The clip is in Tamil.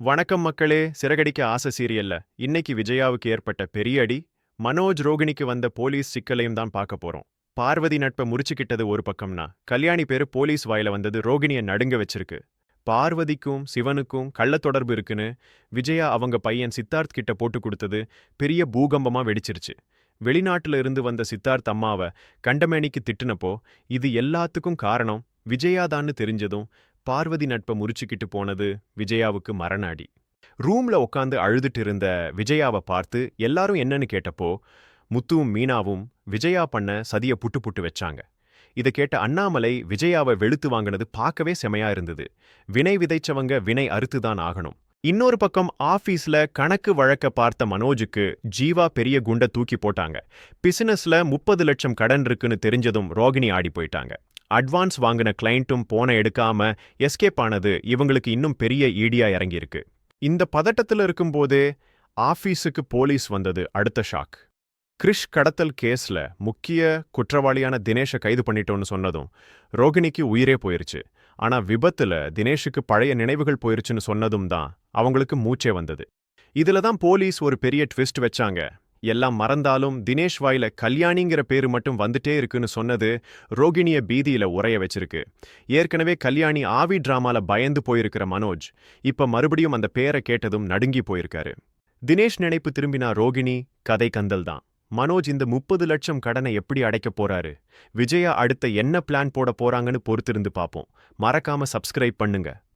வணக்கம் மக்களே சிறகடிக்க ஆசை சீரியல்ல. இன்னைக்கு விஜயாவுக்கு ஏற்பட்ட பெரிய அடி மனோஜ் ரோகிணிக்கு வந்த போலீஸ் சிக்கலையும் தான் பார்க்க போறோம். பார்வதி நட்பை முறிச்சுக்கிட்டது ஒரு பக்கம்னா கல்யாணி பேரு போலீஸ் வாயில வந்தது ரோகிணியை நடுங்க வச்சிருக்கு. பார்வதிக்கும் சிவனுக்கும் கள்ள தொடர்பு இருக்குன்னு விஜயா அவங்க பையன் சித்தார்த் கிட்ட போட்டு கொடுத்தது பெரிய பூகம்பமா வெடிச்சிருச்சு. வெளிநாட்டுல இருந்து வந்த சித்தார்த் அம்மாவை கண்டமேனிக்கு திட்டுனப்போ இது எல்லாத்துக்கும் காரணம் விஜயாதான்னு தெரிஞ்சதும் பார்வதி நட்பை முறிச்சுக்கிட்டு போனது விஜயாவுக்கு மரணாடி. ரூம்ல உட்காந்து அழுதுட்டு இருந்த விஜயாவை பார்த்து எல்லாரும் என்னன்னு கேட்டப்போ முத்துவும் மீனாவும் விஜயா பண்ண சதிய புட்டு புட்டு வச்சாங்க. இதை கேட்ட அண்ணாமலை விஜயாவை வெளுத்து வாங்கினது பார்க்கவே செமையா இருந்தது. வினை விதைச்சவங்க வினை அறுத்துதான் ஆகணும். இன்னொரு பக்கம் ஆபீஸ்ல கணக்கு வழக்க பார்த்த மனோஜுக்கு ஜீவா பெரிய குண்ட தூக்கி போட்டாங்க. பிசினஸ்ல முப்பது லட்சம் கடன் இருக்குன்னு தெரிஞ்சதும் ரோகிணி ஆடி போயிட்டாங்க. அட்வான்ஸ் வாங்கின கிளைண்ட்டும் போன எடுக்காம எஸ்கேப் ஆனது இவங்களுக்கு இன்னும் பெரிய ஈடியா இறங்கியிருக்கு. இந்த பதட்டத்துல இருக்கும்போதே ஆஃபீஸுக்கு போலீஸ் வந்தது அடுத்த ஷாக் கிரிஷ் கடத்தல் கேஸ்ல முக்கிய குற்றவாளியான தினேஷை கைது பண்ணிட்டோன்னு சொன்னதும் ரோகிணிக்கு உயிரே போயிருச்சு. ஆனா விபத்துல தினேஷுக்கு பழைய நினைவுகள் போயிருச்சுன்னு சொன்னதும் தான் அவங்களுக்கு மூச்சே வந்தது. இதுல தான் போலீஸ் ஒரு பெரிய ட்விஸ்ட் வச்சாங்க. எல்லாம் மறந்தாலும் தினேஷ் வாயில கல்யாணிங்கிற பேரு மட்டும் வந்துட்டே இருக்குன்னு சொன்னது ரோகிணிய பீதியில உரைய வச்சிருக்கு. ஏற்கனவே கல்யாணி ஆவி டிராமால பயந்து போயிருக்கிற மனோஜ் இப்ப மறுபடியும் அந்த பேரை கேட்டதும் நடுங்கி போயிருக்காரு. தினேஷ் நினைப்பு திரும்பினா ரோகிணி கதை கந்தல் தான். மனோஜ் இந்த முப்பது லட்சம் கடனை எப்படி அடைக்க போறாரு? விஜயா அடுத்த என்ன பிளான் போட போறாங்கன்னு பொறுத்திருந்து பார்ப்போம் மறக்காம சப்ஸ்கிரைப் பண்ணுங்க.